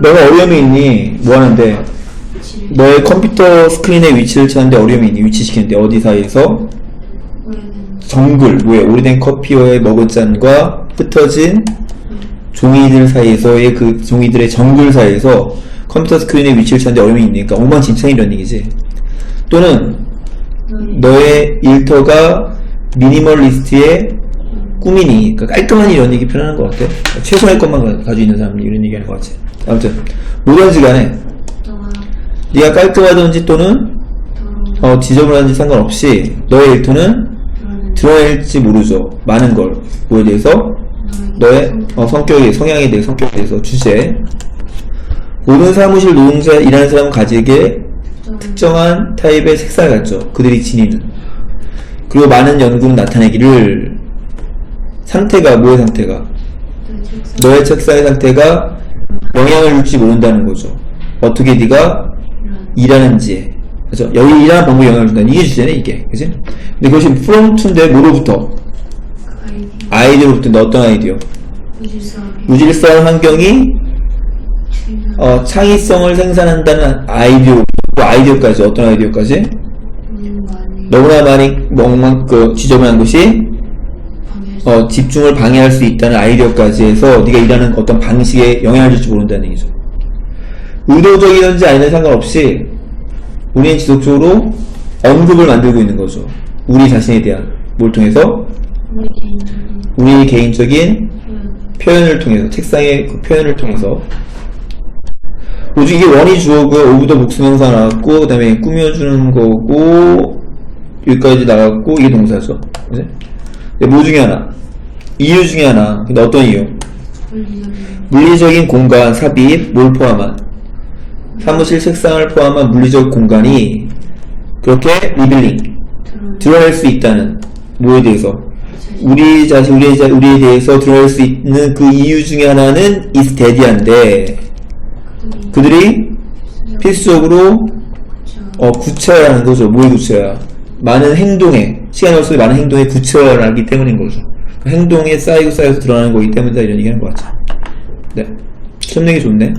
너가 어려움이 있니? 뭐 하는데? 너의 컴퓨터 스크린의 위치를 찾는데 어려움이 있니? 위치 시키는데 어디 사이에서? 정글, 뭐야? 오래된 커피와의 머그잔과 흩어진 종이들 사이에서의 그 종이들의 정글 사이에서 컴퓨터 스크린의 위치를 찾는데 어려움이 있으니까 엉망진창이라는 얘기지. 또는 너의 일터가 미니멀리스트의 꿈이니 그러니까 깔끔한 이런 얘기 표현하는 것 같아. 최선의 것만 가- 가지고 있는 사람이 이런 얘기하는 것 같지. 아무튼 뭐든지 간에 네가 깔끔하든지 또는 어, 지저분한지 상관없이 너의 일터는 그런 드러낼지 모르죠. 많은 걸 뭐에 대해서 너의 어, 성격에 성향에 대해 성격에 대해서 주제 모든 사무실 노동자 일하는 사람은 가지게 특정한 타입의 색상을 갖죠. 그들이 지니는. 그리고 많은 연구는 나타내기를 상태가 뭐의 상태가 너의 책상 너의 책상의 상태가 영향을 줄지 모른다는 거죠. 어떻게 네가 이런 일하는지에 그죠? 여기 일하는 방법에 영향을 준다. 이게 주제네 이게 그지? 근데 그것이 from to인데 뭐로부터 그 아이디어 아이디어로부터 너 어떤 아이디어? 무질서한 환경이 어, 창의성을 생산한다는 아이디어 그 아이디어까지 어떤 아이디어까지 너무나 많이 멍망 그 지저분한 것이 어, 집중을 방해할 수 있다는 아이디어까지 해서 네가 일하는 어떤 방식에 영향을 줄지 모른다는 얘기죠. 의도적이든지 아니든 상관없이 우리는 지속적으로 언급을 만들고 있는 거죠. 우리 자신에 대한 뭘 통해서 우리 개인적인 우리 개인적인 표현 표현을 통해서 책상의 그 표현을 통해서 오직 이게 원이 주어고요. 오브더 복수명사 나왔고 그 다음에 꾸며주는 거고 여기까지 나왔고 이게 동사죠. 그지? 근데 뭐 중에 하나 이유 중에 하나 근데 어떤 이유? 물리적인 공간 삽입 뭘 포함한 사무실 책상을 포함한 물리적 공간이 그렇게 리빌링 드러낼 수 있다는 뭐에 대해서 우리 자신 우리에, 자- 우리에 대해서 드러낼 수 있는 그 이유 중에 하나는 is dead한데 그들이 필수적으로 어, 구체화하는 거죠. 뭐의 구체화? 많은 행동에 시간 속에 많은 행동에 구체화를 하기 때문인 거죠. 그 행동에 쌓이고 쌓여서 드러나는 거기 때문이다 이런 얘기하는 거 같죠. 네, 설명이 좋네.